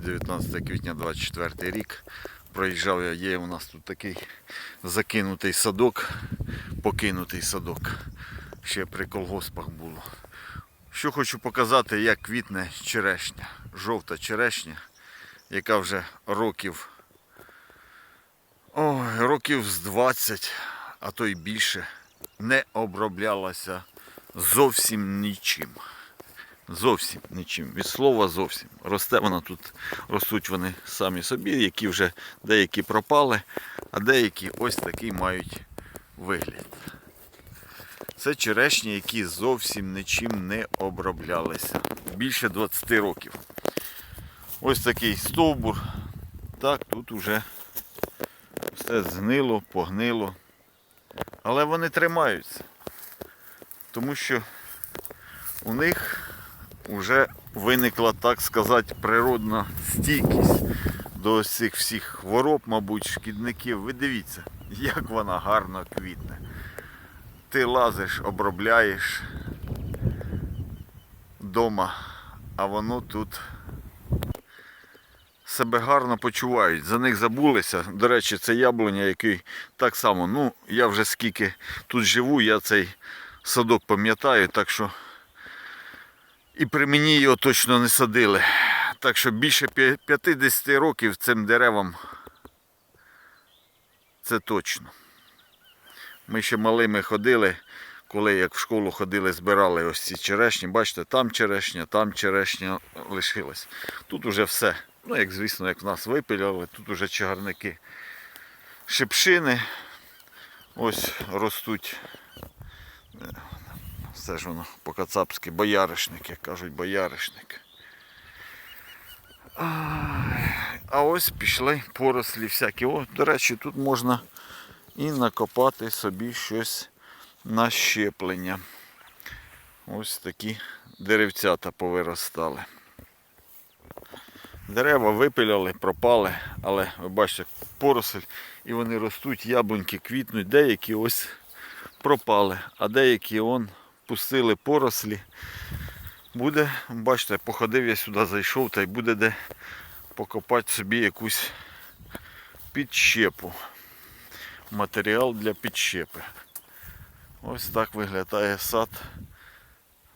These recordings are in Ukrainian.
19 квітня 24 рік. Проїжджав я, є у нас тут такий закинутий садок, покинутий садок. Ще при колгоспах було. Що хочу показати, як квітне черешня. Жовта черешня, яка вже років, ой, років з 20, а то й більше, не оброблялася зовсім нічим. Зовсім нічим. Від слова зовсім. Росте вона тут, ростуть вони самі собі, які вже деякі пропали, а деякі ось такий мають вигляд. Це черешні, які зовсім нічим не оброблялися. Більше 20 років. Ось такий стовбур. Так, тут вже все згнило, погнило. Але вони тримаються. Тому що у них вже виникла, так сказати, природна стійкість до цих всіх хвороб, мабуть, шкідників. Ви дивіться, як вона гарно квітне. Ти лазиш, обробляєш вдома, а воно тут себе гарно почувають. За них забулися. До речі, це яблуня, який так само, ну, я вже скільки тут живу, я цей садок пам'ятаю, так що і при мені його точно не садили. Так що більше 50 років цим деревам це точно. Ми ще малими ходили, коли як в школу ходили, збирали ось ці черешні. Бачите, там черешня, там черешня лишилась. Тут уже все. Ну, як звісно, як в нас випиляли, тут уже чагарники. Шипшини ось ростуть. Все ж воно по-кацапськи бояришник, як кажуть, бояришник. А ось пішли порослі всякі. О, до речі, тут можна і накопати собі щось на щеплення. Ось такі деревцята повиростали. Дерева випиляли, пропали, але ви бачите, поросль і вони ростуть, яблуньки квітнуть, деякі ось пропали, а деякі он пустили порослі. Буде, бачите, походив я сюди, зайшов та й буде де покопати собі якусь підщепу. Матеріал для підщепи. Ось так виглядає сад.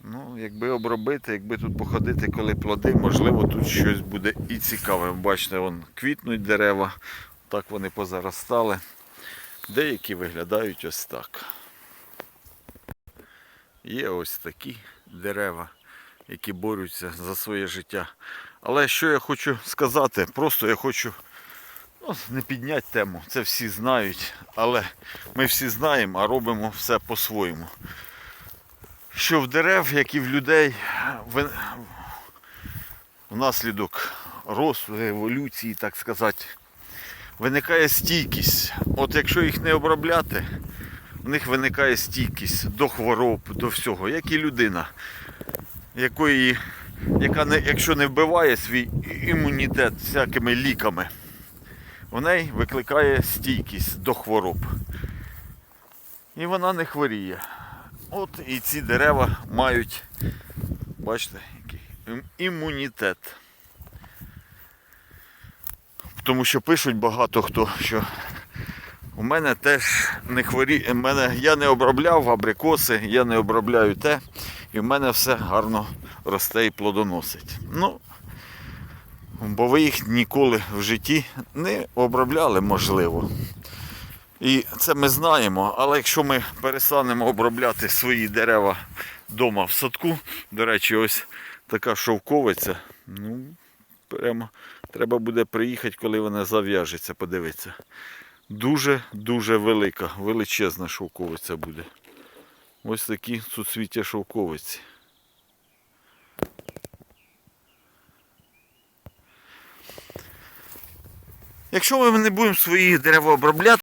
Ну, якби обробити, якби тут походити, коли плоди, можливо, тут щось буде і цікаве. Бачите, вон квітнуть дерева, так вони позаростали. Деякі виглядають ось так. Є ось такі дерева, які борються за своє життя. Але що я хочу сказати, просто я хочу ну, не підняти тему, це всі знають, але ми всі знаємо, а робимо все по-своєму. Що в дерев, як і в людей, внаслідок росту, еволюції, так сказати, виникає стійкість. От якщо їх не обробляти, в них виникає стійкість до хвороб, до всього, як і людина, якої, яка не, якщо не вбиває свій імунітет всякими ліками, в неї викликає стійкість до хвороб. І вона не хворіє. От і ці дерева мають, бачите, який імунітет. Тому що пишуть багато хто, що у мене теж не хворі... мене, я не обробляв абрикоси, я не обробляю те, і в мене все гарно росте і плодоносить. Ну, бо ви їх ніколи в житті не обробляли, можливо. І це ми знаємо, але якщо ми перестанемо обробляти свої дерева вдома в садку, до речі, ось така шовковиця, ну, прямо треба буде приїхати, коли вона зав'яжеться, подивитися. Дуже-дуже велика, величезна шовковиця буде. Ось такі суцвіття шовковиці. Якщо ми не будемо свої дерева обробляти,